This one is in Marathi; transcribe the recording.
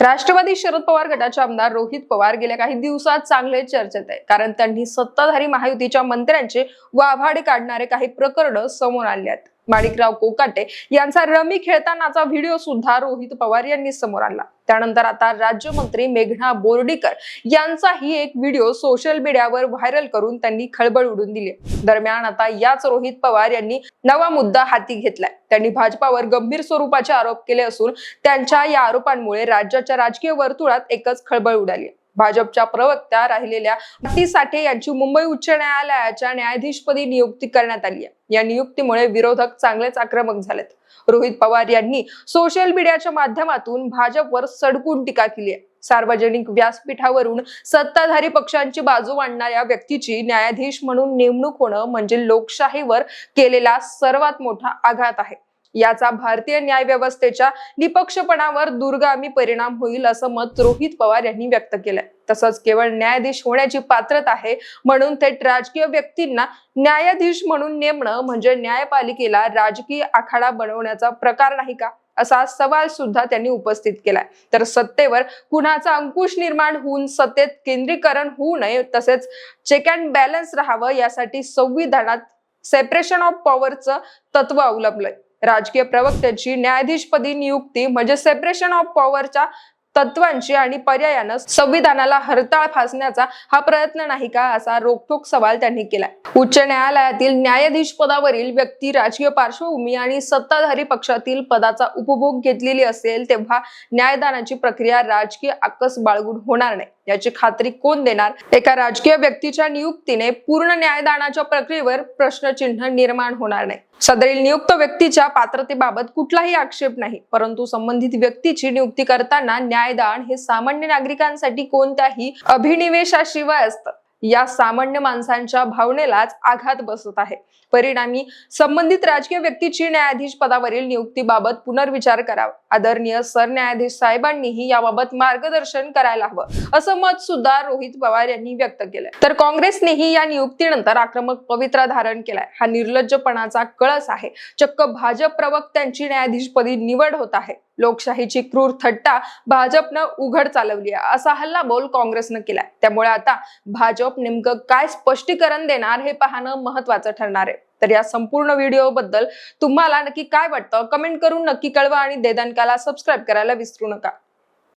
राष्ट्रवादी शरद पवार गटाचे आमदार रोहित पवार गेल्या काही दिवसात चांगले चर्चेत आहे कारण त्यांनी सत्ताधारी महायुतीच्या मंत्र्यांचे वाभाडे काढणारे काही प्रकरण समोर आले आहेत. माणिकराव कोकाटे यांचा रमी खेळतानाचा व्हिडिओ सुद्धा रोहित पवार यांनी समोर आणला. त्यानंतर आता राज्यमंत्री मेघना बोर्डीकर यांचाही एक व्हिडिओ सोशल मीडियावर व्हायरल करून त्यांनी खळबळ उडून दिली. दरम्यान आता याच रोहित पवार यांनी नवा मुद्दा हाती घेतलाय. त्यांनी भाजपावर गंभीर स्वरूपाचे आरोप केले असून त्यांच्या या आरोपांमुळे राज्याच्या राजकीय वर्तुळात एकच खळबळ उडाली भाजपच्या प्रवक्त्या राहिलेल्या भारती साठे यांची मुंबई उच्च न्यायालयाच्या न्यायाधीशपदी नियुक्ती करण्यात आली आहे. या नियुक्तीमुळे विरोधक चांगलेच आक्रमक झालेत. रोहित पवार यांनी सोशल मीडियाच्या माध्यमातून भाजपवर सडकून टीका केली आहे. सार्वजनिक व्यासपीठावरून सत्ताधारी पक्षांची बाजू मांडणाऱ्या व्यक्तीची न्यायाधीश म्हणून नेमणूक होणं म्हणजे लोकशाहीवर केलेला सर्वात मोठा आघात आहे. याचा भारतीय न्याय व्यवस्थेच्या निपक्षपणावर दुर्गामी परिणाम होईल असं मत रोहित पवार यांनी व्यक्त केलंय. तसंच केवळ न्यायाधीश होण्याची पात्रता आहे म्हणून थेट राजकीय व्यक्तींना न्यायाधीश म्हणून नेमणं म्हणजे न्यायपालिकेला राजकीय आखाडा बनवण्याचा प्रकार नाही का? असा सवाल सुद्धा त्यांनी उपस्थित केलाय. तर सत्तेवर कुणाचा अंकुश निर्माण होऊन सत्तेत केंद्रीकरण होऊ नये तसेच चेक अँड बॅलन्स राहावं यासाठी संविधानात सेपरेशन ऑफ पॉवरचं तत्व अवलंबलंय. राजकीय प्रवक्त्याची न्यायाधीशपदी नियुक्ती म्हणजे सेपरेशन ऑफ पॉवरच्या तत्वांची आणि पर्यायानं संविधानाला हरताळ फासण्याचा हा प्रयत्न नाही का असा रोखोक सवाल त्यांनी केलाय. उच्च न्यायालयातील न्यायाधीश पदावरील व्यक्ती राजकीय पार्श्वभूमी आणि सत्ताधारी पक्षातील पदाचा उपभोग घेतलेली असेल तेव्हा न्यायदानाची प्रक्रिया राजकीय आकस बाळगून होणार नाही. याची खात्री कोण देणार? एका राजकीय व्यक्तीच्या नियुक्तीने पूर्ण न्यायदानाच्या प्रक्रियेवर प्रश्नचिन्ह निर्माण होणार नाही. सदरील नियुक्त व्यक्तीच्या पात्रतेबाबत कुठलाही आक्षेप नाही. परंतु संबंधित व्यक्तीची नियुक्ती करताना न्यायदान हे सामान्य नागरिकांसाठी कोणत्याही अभिनिवेशाशिवाय असतं. या सामान्य माणसांच्या भावनेलाच आघात बसत आहे. परिणामी संबंधित राजकीय व्यक्तीची न्यायाधीश पदावरील नियुक्तीबाबत पुनर्विचार करावा. आदरणीय सरन्यायाधीश साहेबांनीही याबाबत मार्गदर्शन करायला हवं असं मत सुद्धा रोहित पवार यांनी व्यक्त केलंय. तर काँग्रेसनेही या नियुक्तीनंतर आक्रमक पवित्रा धारण केलाय. हा निर्लज्जपणाचा कळस आहे. चक्क भाजप प्रवक्त्यांची न्यायाधीशपदी निवड होत आहे. लोकशाहीची क्रूर थट्टा भाजपनं उघड चालवली आहे. असा हल्लाबोल काँग्रेसनं केलाय. त्यामुळे आता भाजप नेमकं काय स्पष्टीकरण देणार हे पाहणं महत्वाचं ठरणार आहे. तर या संपूर्ण व्हिडिओ बद्दल तुम्हाला नक्की काय वाटतं? कमेंट करून नक्की कळवा आणि देदानकाला सबस्क्राईब करायला विसरू नका.